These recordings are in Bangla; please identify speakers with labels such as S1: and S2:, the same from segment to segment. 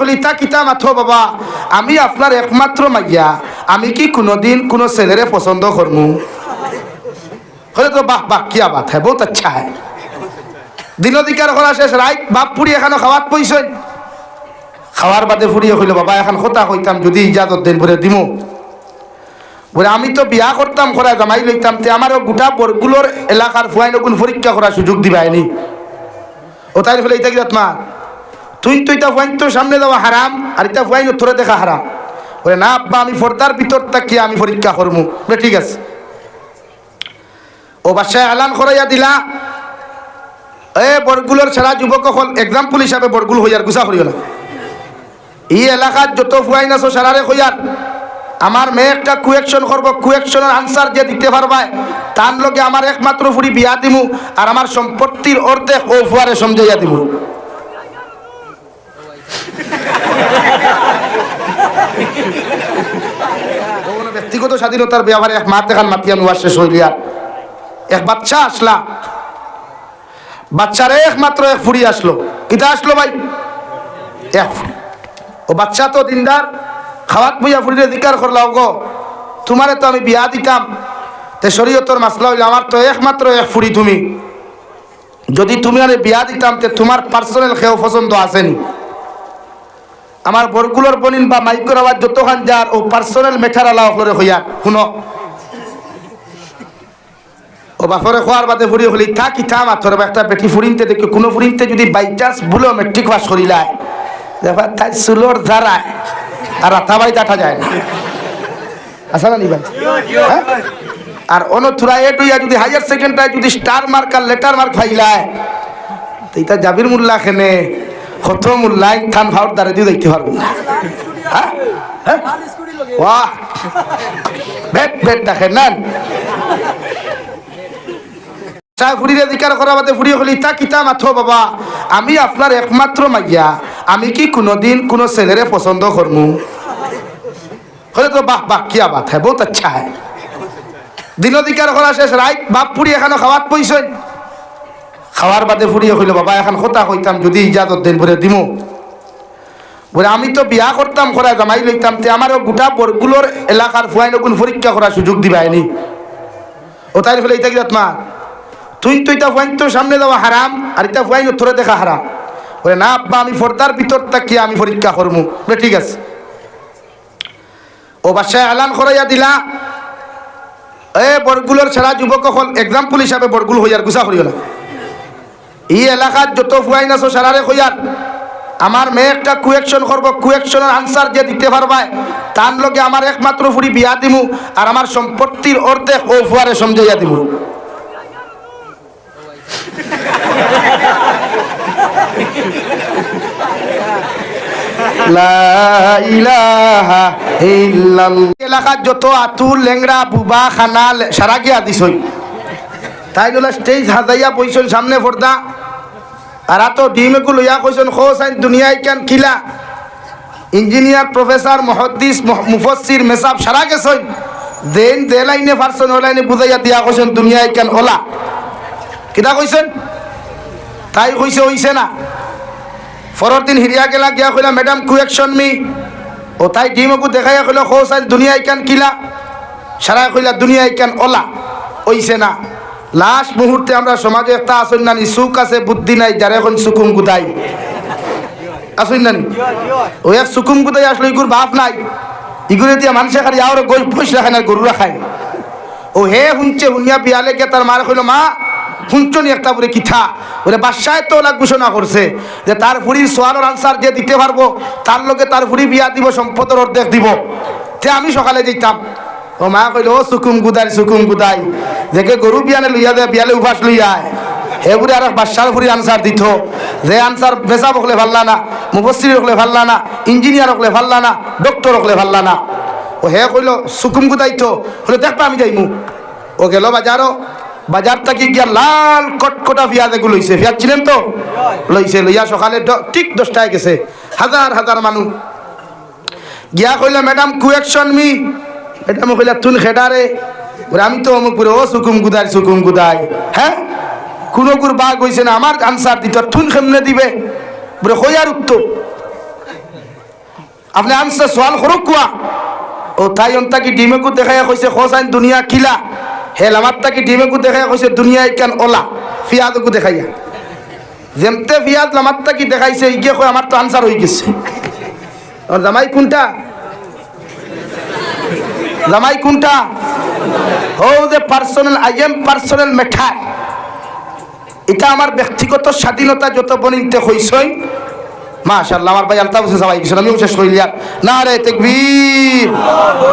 S1: হলি কিতা বাবা? আমি আপনার একমাত্র মাইয়া। আমি কি কোনোদিন কোনো ছেলেরে পছন্দ করমু? হলে তো বাহ বাহ, কিয়া বাত হ্যাঁ বহুত আচ্ছা হ্যাঁ দিন দিকার করা শেষ রাইট বাপ ফুরি এখানে খাওয়াত পইসই খাওয়ার বাদে ফুরিয়ে হইল, বাবা, এখন কথা কইতাম, যদি ইজাজত দেন বলে দিমু। বলে, আমি তো বিয়া করতাম করা জামাই লইতাম, তে আমার গোটা বরগুলোর এলাকার ফুয়াই নকুন পরীক্ষা করার সুযোগ দিবাইনি। ও তাই ফেলে ইতা কি মা তুই তো ইতা ফুয়াইন তো সামনে যাওয়া হারাম, আর ইতা ফুয়াইন তোরে দেখা হারাম। বলে, না আব্বা, আমি ফর্দার ভিতর তাকিয়ে আমি পরীক্ষা করব বলে, ঠিক আছে। ও বাসায় এলান করাইয়া দিলা, এ, বরগুলোর ছাড়া যুবক হল এক্সাম্পল হিসাবে বরগুল হইয়ার গুছা করিও না। এই এলাকার যত ফুয়াইন আছো সারারে হইয়ার, আমার মেয়ে একটা কুয়েকশন করব কুয়েকশনের আনসার যে দিতে পারবায় তার লগে আমার একমাত্র ফুরি বিয়া দিমু, আর আমার সম্পত্তির অর্ধেক ও ফুয়ারে সমঝাইয়া দিমু। ব্যক্তিগত স্বাধীনতার ব্যাপারে এক মাত দেখান মাতিয়া নোয়ার শেষ হইলিয়ার এক বাচ্চা আসলা। বাচ্চারে একমাত্র এক ফুরি আসলো। কিতা আসলো ভাই? এক ফুরি। ও বাচ্চা তো দিনদার। খাওয়াত বুঝা ফুরিরে দিকার করলাও গো তোমারে তো আমি বিয়া দিতাম। তে শরীয়তর মাসলা হইলে, আমার তো একমাত্র এক ফুরি তুমি। যদি তুমি আরে বিয়া দিতাম, তে তোমার পার্সোনাল খেয়েও পছন্দ আসেনি। আমার বরগুলোর বলিন বা মাইকর আওয়াজ যতখান যার ও পার্সোনাল মেঠার আলা অফলরে হইয়া, শুনো। ও বাপরে খোয়ার বাদে ফুরি হলি থাকি থাম আথর একটা বেটি ফুরিনতে দেখি, কোনো ফুরিনতে যদি বাই চান্স ভুলেও মেট্রিক পাস করিলায় দেখবা তাই সুলোর ধারায় আর রাতাবাড়ি দেখা যায় না। আসা না নিবেন। হ্যাঁ? আর অনথুরা এ টুইয়া যদি হায়ার সেকেন্ডারি যদি স্টার মার্ক আর লেটার মার্ক ফাইলায়, তো এটা জাবির মোল্লা খেনে। কত দিয়ে দেখতে পারব। না হ্যাঁ? হ্যাঁ? বাহ! বেট বেট দেখেন না কিতা মাথো আমি আপনার একমাত্র মাইয়া। আমি কি কোনোদিন কোনো ছেলেরে পছন্দ করমু? তো বাহ বাহ, কিয়া বাত হ্যাঁ বহুত আচ্ছা হ্যাঁ। দিন দিকার করা শেষ, রাইট? বাপ ফুরি এখানে খাওয়াত পইসই খাওয়ার বাদে ফুরিয়ে হইল বাবা, এখন কথা কইতাম, যদি ইজাজত দেন, বলে দিমু। বলে, আমি তো বিয়া করতাম করা জামাই লইতাম, তে আমার গোটা বরগুলোর এলাকার ফুয়াই নকুন পরীক্ষা করার সুযোগ দিবাইনি ও তাই ফেলে ইতা কি মা? তুই তো ইতা ফুয়াইন তো সামনে যাওয়া হারাম, আর ইতা ফুয়াইন তোরে দেখা হারাম। বলে, না, আব্বা, আমি ফর্দার ভিতর তাকিয়ে আমি পরীক্ষা করব বলে, ঠিক আছে। ও বাসায় এলান করাইয়া দিলা, এ, বরগুলোর ছাড়া যুবক এক্সাম্পল হিসাবে বরগুল হইয়ার গুছা করিও না। এই এলাকার যত ফুয়াইন আছো সারারে হইয়ার আমার মেয়ে একটা কুয়েকশন করব, কুয়েকশনের আনসার যে দিতে পারবায় তার লগে আমার একমাত্র ফুরি বিয়া দিমু, আর আমার সম্পত্তির অর্ধেক ও ফুয়ারে সমঝাইয়া দিমু। এলাকার যত আতুর লেংরা বুবা, খানা, সারা গিয়া দিছই। তাই জন্য স্টেজ হাজাইয়া বইছন সামনে পর্দা। আর তো ডিমে লইয়া কইছন খোসাইন দুনিয়ায় কেন খিলা ইঞ্জিনিয়ার, প্রফেসর, মহদ্দিস, মহ- মুফসির মেসাব সারা গেছই দেন দে লাইনে ফারছন ও লাইনে বুঝাইয়া দিয়া কইছন, দুনিয়ায় কেন ওলা? কিতা কইছেন? তাই কইছে, হইছে না। পরের দিন হিরিয়া গেলা, গিয়া কইলা, ম্যাডাম কুয়েকশন মি? ও তাই ডিমকু দেখাইয়া কইলা খোসাইন দুনিয়ায় কেন কিলা? সারা কইলা, দুনিয়ায় কেন ওলা? ওইছে না। লাস্ট মুহূর্তে আমরা সমাজে একটা আসুন নানি সুখ আছে, বুদ্ধি নাই, যারা এখন সুকুম গুদাই। আসুন নানি ও এক সুকুম গুদাই আসলো ইগুর বাপ নাই। ইগুরে দিয়া মানুষে খালি আর গই পয়সা খায় না গরু রাখায় ও হে শুনছে শুনিয়া বিয়ালে কে তার মার কইল মা শুনছনি একটা বলে কিথা বলে বাদশাহ তো ওলা ঘোষণা করছে যে তার ফুরির সোয়ালোর আনসার যে দিতে পারব, তার লগে তার ফুরি বিয়া দিব, সম্পদের অর্ধেক দিব। তে আমি সকালে যেতাম ও মা কইল ও সুকুম গুদাই সুকুম গুদাই। দেখে গরু বিয়ানে লইয়া দে বিয়ালে উপাস লইয়া আয়। হে বুড়ি আর বাদশার ফুরি আনসার দিত যে আনসার বেচা বকলে ভাল্লা না মুফসির হকলে ভাল্লা না ইঞ্জিনিয়ার হকলে ভাল্লা না ডক্টর হকলে ভাল্লা না ও হে কইল সুকুম গুদাইতো হলে দেখবা আমি যাইমু। ও গেল বাজারও বাজার থেকে গিয়া লাল কটকটা পেঁয়াজ এগুলো লইছে পেঁয়াজ ছিলেন তো? লইছে লইয়া সকালে ঠিক দশটায় গেছে। হাজার হাজার মানুষ গিয়া কইলা ম্যাডাম কুয়েকশন মি। ম্যাডাম কইলা তুন বলে আমি তো অমুক পুরো, ও সুকুম গুদাই সুকুম গুদাই হ্যাঁ? কোনো গুর বাঘ হইছে না, আমার আনসার দিত, থুন কেমনে দিবে। বলে হই আর উত্তর। আপনি আনসার সোয়াল করুক কুয়া। ও তাই অন্তাকি ডিমেকু দেখাইয়া কইছে খোসাইন দুনিয়া কিলা। হেল, আমার তাকি ডিমেকু দেখাইয়া কইছে দুনিয়া ইকান ওলা? ফিয়াদকু দেখাইয়া। যেমতে ফিয়াদ, আমার তাকি দেখাইছে, ইগে কই আমার তো আনসার হয়ে গেছে। আর জামাই কোনটা? জামাই কোনটা? হো যে personal I am personal matter এটা আমার ব্যক্তিগত স্বাধীনতা যত বনিতে হইছই মাশাআল্লাহ, আমার ভাই আলতাফ হোসেন সবাই কিছু আমিও শেষ করিলি আর নারে তেকবীর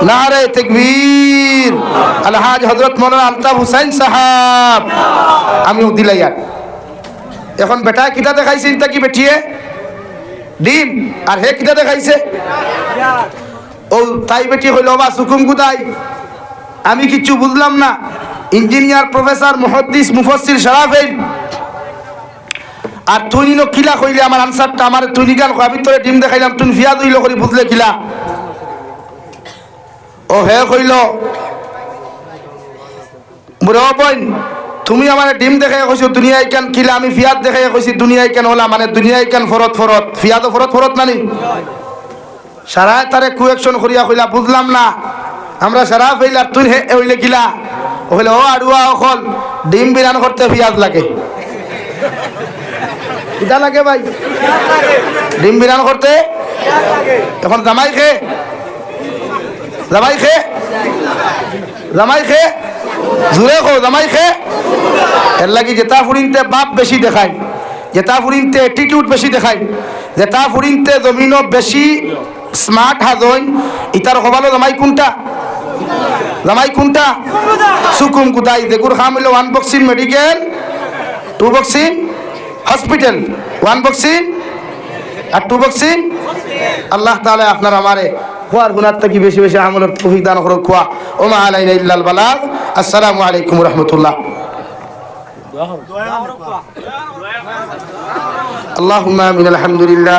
S1: নারে তেকবীর। আলহাজ হযরত মাওলানা আলতাফ হোসেন সাহাব। আমিও দিলাই আর। এখন বেটা কিটা দেখাইছে ইনতা কি বেটিয়ে? ডিম। আর হে কিটা দেখাইছে? ও, তাই বেটি হইল বা সুকুম গুদাই আমি কিচ্ছু বুঝলাম না। ইঞ্জিনিয়ার, প্রফেসর, মুহদ্দিস মুফসির সারাফেল আর তুই নিনো কিলা কইলে, আমার আনসারটা, আমার তুই নিগান আমি তোরে ডিম দেখাইলাম, তুই ফিয়া দইল করি, বুঝলে কিলা? ও, হে কইল বইন তুমি আমার ডিম দেখাই কইছো, দুনিয়ায় কেন কিলা? আমি ফিয়াদ দেখাই কইছি, দুনিয়ায় কেন হলা? মানে দুনিয়ায় কেন ফরত ফরত? ফিয়াদও ফরত ফরত নানি? সারা তারে কুয়েকশন করিয়া কইলা, বুঝলাম না। আমরা সারা ফেইলা, তুই হে হইলে কিলা? ও হইলে ও আড়ুয়া অকল ডিম বিরান করতে পিঁয়াজ লাগে। কিটা লাগে ভাই। ডিম বিরান করতে? এখন জামাই খে। জামাই খে। জামাই খে। জুড়ে খো জামাই খে। এর লাগি জেতা ফুরিনতে বাপ বেশি দেখায়। জেতা ফুরিনতে অ্যাটিটিউড বেশি দেখায়। জেতা ফুরিনতে জমিনও বেশি স্মার্ট হাজইন ইতার হবালো জামাই কোনটা জামাই কোনটা সুকুম কুদাই দেগুর খাম হইলো one boxing medical two boxing hospital one boxing আর টু বক্সিং আল্লাহ তাআলা আপনার আমারে খোয়ার গুনার থেকে বেশি বেশি আমলের তৌফিক দান করুক খোয়া ওমা আলাইনা ইল্লাল বালাগ আসসালামু আলাইকুম রাহমাতুল্লাহ اللهم امين الحمد لله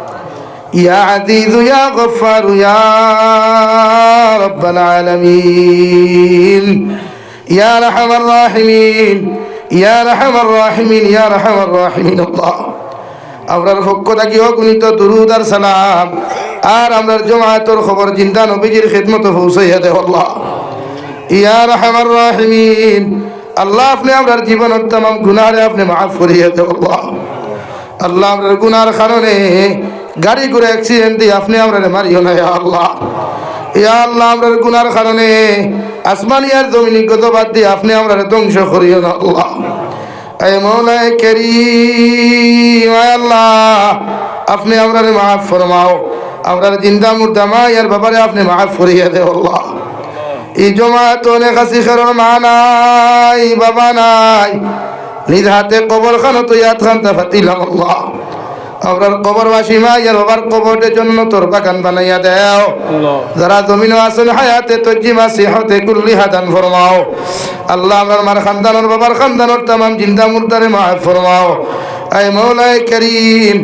S1: يا عزيز يا غفار يا رب العالمين يا رحم الراحمين يا رحم الراحمين يا رحم الراحمين الله আমরার পক্ষ থাকি অগণিত দুরুদ আর সালাম আর আমরার জমায়েতর খবর চিন্তা নবীজির খেদমত পৌঁছাইয়া দে আল্লাহ ইয়া রহমান রাহিমিন আল্লাহ আপনি আমরার জীবনের তাম গুনারে আপনি মাফ করিয়া দে আল্লাহ আল্লাহ আমরার গুনার কারণে গাড়ি করে অ্যাক্সিডেন্ট দিয়ে আপনি আমরারে মারিও না আল্লাহ। ইয়া আল্লাহ, আমরার গুনার কারণে আসমানি আর জমিনি গত বাদ দিয়ে আপনি আমরারে ধ্বংস করিও না, আল্লাহ। এ মৌলায় করিম আল্লাহ, আপনি আমরারে মাফ ফরমাও। আমরার জিন্দা মুর্দা মা, ইয়ার ব্যাপারে আপনি মাফ করিয়া দে আল্লাহ। এই জমাত অনেক আসি কারণ মা নাই, বাবা নাই। নিজ হাতে কবর খান তো ইয়াত খান তা ফাতিলাম আল্লাহ। আমরার কবরবাসী মা ইয়ার বাবার কবরের জন্য তোর বাগান বানাইয়া দেও। যারা জমিন আছেন হায়াতে তজিমা সিহতে কুল্লি হাদান ফরমাও। আল্লাহ আমার মার খানদানোর বাবার খানদানোর তামাম জিন্দা মুর্দারে মাফ ফরমাও। আয় মৌলায় করিম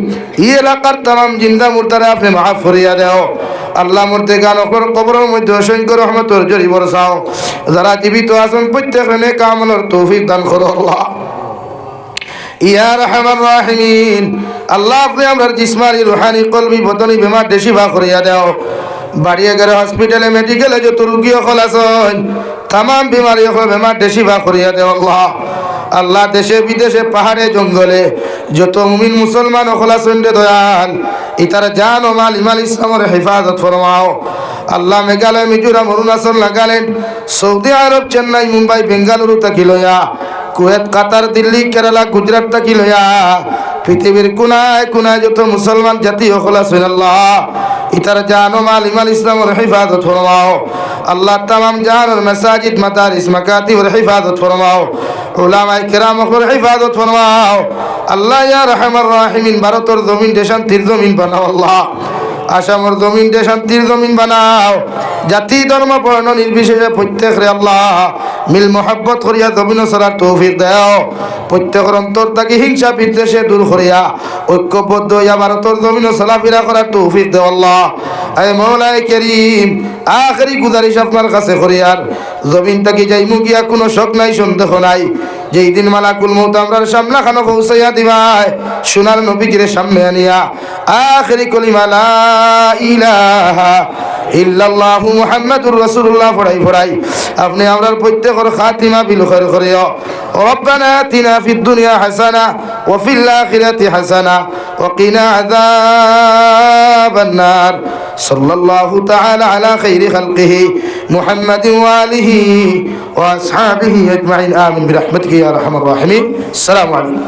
S1: ই এলাকার তামাম জিন্দা মুর্দারে আপনি মাফ ফরিয়া দেও। আল্লাহ মূর্তি গান অকর কবরের মধ্যে অসংখ্য রহমতর জড়ি বরসাও যারা জীবিত আছেন প্রত্যেক কামলের তৌফিক দান করো আল্লাহ। ইয়া রহমান রাহিমিন। আল্লাহ বদনি, বেমার, দেশি ভা করিয়া দাও। বাড়িয়ে গেলে হসপিটালে মেডিকেলে যত রুগী অকল আছেন তাম বিমারি অকল বেমার, দেশি ভা করিয়া দেও আল্লাহ। দেশে, বিদেশে, পাহাড়ে, জঙ্গলে, যত মুমিন, মুসলমান অকল আছেন দয়াল, ইতার জান ও মাল, ইমাল ইসলামের হেফাজত ফরমাও। আল্লাহ মেঘালয়, মিজোরাম, অরুণাচল, নাগাল্যান্ড, সৌদি আরব, চেন্নাই, মুম্বাই, বেঙ্গালুরু তাকি লয়া কুয়েত, কাতার, দিল্লি, কেরালা, গুজরাট তাকি লয়া পৃথিবীর কোনায় কোনায় যত মুসলমান জাতি হল আছেন আল্লাহ। ইতার জানো মাল ইমাল ইসলামের হেফাজত ফরমাও। আল্লাহ তামাম জানোর মেসাজিদ মাতারিস মাকাতির হেফাজত ফরমাও। ওলামাই কেরাম ওর হিফাজত ফরমাও। আল্লাহ ইয়া রহমান রাহিমিন, ভারতের জমিনটা শান্তির জমিন বানাও আল্লাহ। আসামর জমিনটা শান্তির জমিন বানাও। জাতি, ধর্ম, বর্ণ নির্বিশেষে প্রত্যেক রে আল্লাহ মিল মোহাব্বত করিয়া জমিন সরার তৌফিক দেও। প্রত্যেকের অন্তর তাকে হিংসা বিদ্বেষে দূর করিয়া ঐক্যবদ্ধ হইয়া ভারতের জমিন চলাফেরা করার তৌফিক দেও আল্লাহ। আয় মৌলায় কেরিম, আখরি গুজারিশ আপনার কাছে করি আর। জমিনটাকে যাই গিয়া কোনো শখ নাই, সন্দেহ নাই। যেই দিন মালাকুল মৌত আমরার সামনা খানো পৌঁছাইয়া দিবাই, সোনার নবীকে সামনে আনিয়া। আখরি কলিমালা ইলাহা আপনি আমরার প্রত্যেকর খাতিমা হাসানা। وقنا عذاب النار. صلى الله تعالى على خير خلقه محمد وآله وأصحابه أجمعين. آمين برحمتك يا أرحم الراحمين. السلام عليكم.